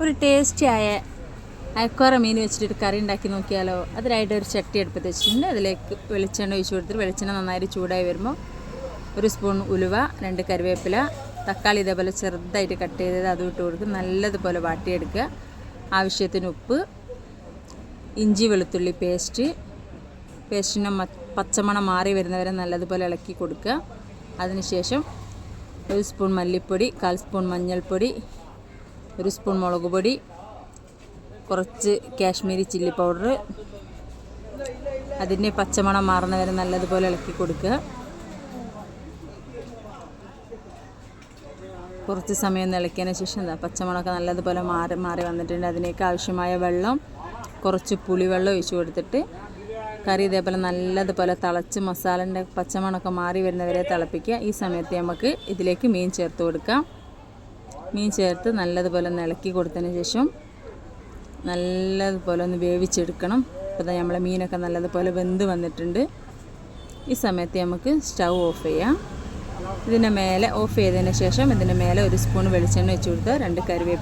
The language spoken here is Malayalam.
ഒരു ടേസ്റ്റി ആയ അയക്കോറ മീൻ വെച്ചിട്ട് കറി ഉണ്ടാക്കി നോക്കിയാലോ? അതിനായിട്ട് ഒരു ചട്ടി എടുപ്പത്ത് വെച്ചിട്ടുണ്ട്. അതിലേക്ക് വെളിച്ചെണ്ണ ഒഴിച്ച് കൊടുത്തിട്ട് വെളിച്ചെണ്ണ നന്നായിട്ട് ചൂടായി വരുമ്പോൾ ഒരു സ്പൂൺ ഉലുവ രണ്ട് കറിവേപ്പില തക്കാളി ഇതേപോലെ ചെറുതായിട്ട് കട്ട് ചെയ്തത് അതും ഇട്ട് കൊടുക്കും നല്ലതുപോലെ വാട്ടിയെടുക്കുക. ആവശ്യത്തിന് ഉപ്പ് ഇഞ്ചി വെളുത്തുള്ളി പേസ്റ്റ് പേസ്റ്റിന് പച്ചമണം മാറി വരുന്നവരെ നല്ലതുപോലെ ഇളക്കി കൊടുക്കുക. അതിനുശേഷം ഒരു സ്പൂൺ മല്ലിപ്പൊടി കാൽ സ്പൂൺ മഞ്ഞൾപ്പൊടി ഒരു സ്പൂൺ മുളക് പൊടി കുറച്ച് കാശ്മീരി ചില്ലി പൗഡർ അതിന്റെ പച്ചമണം മാറുന്നവരെ നല്ലതുപോലെ ഇളക്കി കൊടുക്കുക. കുറച്ച് സമയം ഇളക്കിയതിന് ശേഷം എന്താ പച്ചമുളകൊക്കെ നല്ലതുപോലെ മാറി മാറി വന്നിട്ടുണ്ട്. അതിനേക്ക് ആവശ്യമായ വെള്ളം കുറച്ച് പുളിവെള്ളം ഒഴിച്ചു കൊടുത്തിട്ട് കറി ഇതേപോലെ നല്ലതുപോലെ തിളച്ച് മസാലന്റെ പച്ചമണമൊക്കെ മാറി വരുന്നവരെ തിളപ്പിക്കുക. ഈ സമയത്ത് നമുക്ക് ഇതിലേക്ക് മീൻ ചേർത്ത് കൊടുക്കാം. മീൻ ചേർത്ത് നല്ലതുപോലെ ഒന്ന് ഇളക്കി കൊടുത്തതിന് ശേഷം നല്ലതുപോലെ ഒന്ന് വേവിച്ചെടുക്കണം. ഇപ്പോൾ തന്നെ നമ്മളെ മീനൊക്കെ നല്ലതുപോലെ വെന്ത് വന്നിട്ടുണ്ട്. ഈ സമയത്ത് നമുക്ക് സ്റ്റൗ ഓഫ് ചെയ്യാം. ഇതിന്റെ മേലെ ഓഫ് ചെയ്തതിന് ശേഷം ഇതിന്റെ മേലെ ഒരു സ്പൂൺ വെളിച്ചെണ്ണ വെച്ച് കൊടുത്ത് രണ്ട് കറിവേപ്പ്